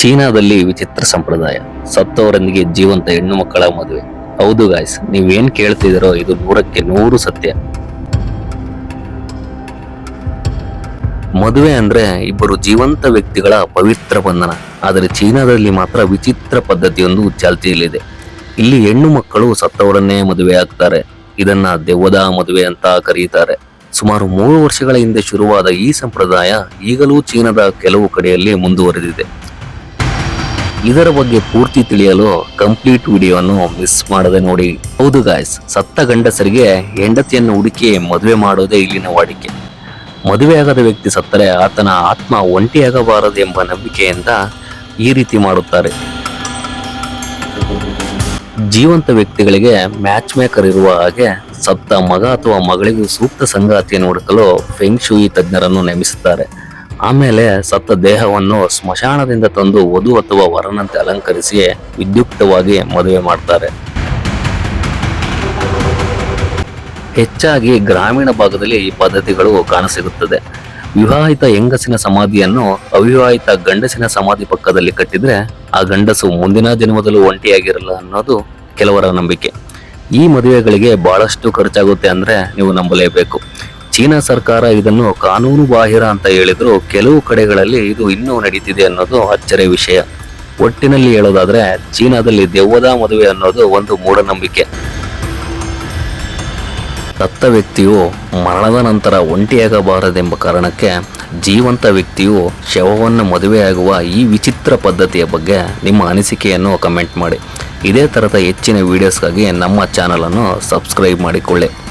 ಚೀನಾದಲ್ಲಿ ವಿಚಿತ್ರ ಸಂಪ್ರದಾಯ. ಸತ್ತವರೊಂದಿಗೆ ಜೀವಂತ ಹೆಣ್ಣು ಮಕ್ಕಳ ಮದುವೆ. ಹೌದು ಗಾಯ್ಸ್ ನೀವೇನ್ ಕೇಳ್ತಿದ್ದೀರೋ ಇದು ನೂರಕ್ಕೆ ನೂರು ಸತ್ಯ. ಮದುವೆ ಅಂದ್ರೆ ಇಬ್ಬರು ಜೀವಂತ ವ್ಯಕ್ತಿಗಳ ಪವಿತ್ರ ಬಂಧನ. ಆದರೆ ಚೀನಾದಲ್ಲಿ ಮಾತ್ರ ವಿಚಿತ್ರ ಪದ್ಧತಿಯೊಂದು ಚಾಲ್ತಿಯಲ್ಲಿದೆ. ಇಲ್ಲಿ ಹೆಣ್ಣು ಮಕ್ಕಳು ಸತ್ತವರನ್ನೇ ಮದುವೆ ಆಗ್ತಾರೆ. ಇದನ್ನ ದೆವ್ವದ ಮದುವೆ ಅಂತ ಕರೀತಾರೆ. ಸುಮಾರು ಮೂರು ವರ್ಷಗಳ ಹಿಂದೆ ಶುರುವಾದ ಈ ಸಂಪ್ರದಾಯ ಈಗಲೂ ಚೀನಾದ ಕೆಲವು ಕಡೆಯಲ್ಲಿ ಮುಂದುವರೆದಿದೆ. ಇದರ ಬಗ್ಗೆ ಪೂರ್ತಿ ತಿಳಿಯಲು ಕಂಪ್ಲೀಟ್ ವಿಡಿಯೋವನ್ನು ಮಿಸ್ ಮಾಡದೆ ನೋಡಿ. ಹೌದು ಗಾಯ್ಸ್ ಸತ್ತ ಗಂಡಸರಿಗೆ ಹೆಂಡತಿಯನ್ನು ಹುಡುಕಿ ಮದುವೆ ಮಾಡೋದೇ ಇಲ್ಲಿನ ವಾಡಿಕೆ. ಮದುವೆಯಾಗದ ವ್ಯಕ್ತಿ ಸತ್ತರೆ ಆತನ ಆತ್ಮ ಒಂಟಿಯಾಗಬಾರದು ಎಂಬ ನಂಬಿಕೆಯಿಂದ ಈ ರೀತಿ ಮಾಡುತ್ತಾರೆ. ಜೀವಂತ ವ್ಯಕ್ತಿಗಳಿಗೆ ಮ್ಯಾಚ್ ಮೇಕರ್ ಇರುವ ಹಾಗೆ ಸತ್ತ ಮಗ ಅಥವಾ ಮಗಳಿಗೂ ಸೂಕ್ತ ಸಂಗಾತಿಯನ್ನು ಹುಡುಕಲು ಫೆಂಗ್ ಶೂಯಿ ತಜ್ಞರನ್ನು ನೇಮಿಸುತ್ತಾರೆ. ಆಮೇಲೆ ಸತ್ತ ದೇಹವನ್ನು ಸ್ಮಶಾನದಿಂದ ತಂದು ವಧು ಅಥವಾ ವರನಂತೆ ಅಲಂಕರಿಸಿ ವಿದ್ಯುಕ್ತವಾಗಿ ಮದುವೆ ಮಾಡ್ತಾರೆ. ಹೆಚ್ಚಾಗಿ ಗ್ರಾಮೀಣ ಭಾಗದಲ್ಲಿ ಈ ಪದ್ಧತಿಗಳು ಕಾಣಸಿಗುತ್ತದೆ. ವಿವಾಹಿತ ಹೆಂಗಸಿನ ಸಮಾಧಿಯನ್ನು ಅವಿವಾಹಿತ ಗಂಡಸಿನ ಸಮಾಧಿ ಪಕ್ಕದಲ್ಲಿ ಕಟ್ಟಿದ್ರೆ ಆ ಗಂಡಸು ಮುಂದಿನ ಜನ್ಮದಲ್ಲೂ ಒಂಟಿಯಾಗಿರಲ್ಲ ಅನ್ನೋದು ಕೆಲವರ ನಂಬಿಕೆ. ಈ ಮದುವೆಗಳಿಗೆ ಬಹಳಷ್ಟು ಖರ್ಚಾಗುತ್ತೆ ಅಂದ್ರೆ ನೀವು ನಂಬಲೇಬೇಕು. ಚೀನಾ ಸರ್ಕಾರ ಇದನ್ನು ಕಾನೂನು ಬಾಹಿರ ಅಂತ ಹೇಳಿದ್ರು. ಕೆಲವು ಕಡೆಗಳಲ್ಲಿ ಇದು ಇನ್ನೂ ನಡೀತಿದೆ ಅನ್ನೋದು ಅಚ್ಚರಿಯ ವಿಷಯ. ಒಟ್ಟಿನಲ್ಲಿ ಹೇಳೋದಾದ್ರೆ, ಚೀನಾದಲ್ಲಿ ದೆವ್ವದ ಮದುವೆ ಅನ್ನೋದು ಒಂದು ಮೂಢನಂಬಿಕೆ. ಸತ್ತ ವ್ಯಕ್ತಿಯು ಮರಣದ ನಂತರ ಒಂಟಿಯಾಗಬಾರದೆಂಬ ಕಾರಣಕ್ಕೆ ಜೀವಂತ ವ್ಯಕ್ತಿಯು ಶವವನ್ನು ಮದುವೆಯಾಗುವ ಈ ವಿಚಿತ್ರ ಪದ್ಧತಿಯ ಬಗ್ಗೆ ನಿಮ್ಮ ಅನಿಸಿಕೆಯನ್ನು ಕಮೆಂಟ್ ಮಾಡಿ. ಇದೇ ಥರದ ಹೆಚ್ಚಿನ ವಿಡಿಯೋಸ್ಗಾಗಿ ನಮ್ಮ ಚಾನಲನ್ನು ಸಬ್ಸ್ಕ್ರೈಬ್ ಮಾಡಿಕೊಳ್ಳಿ.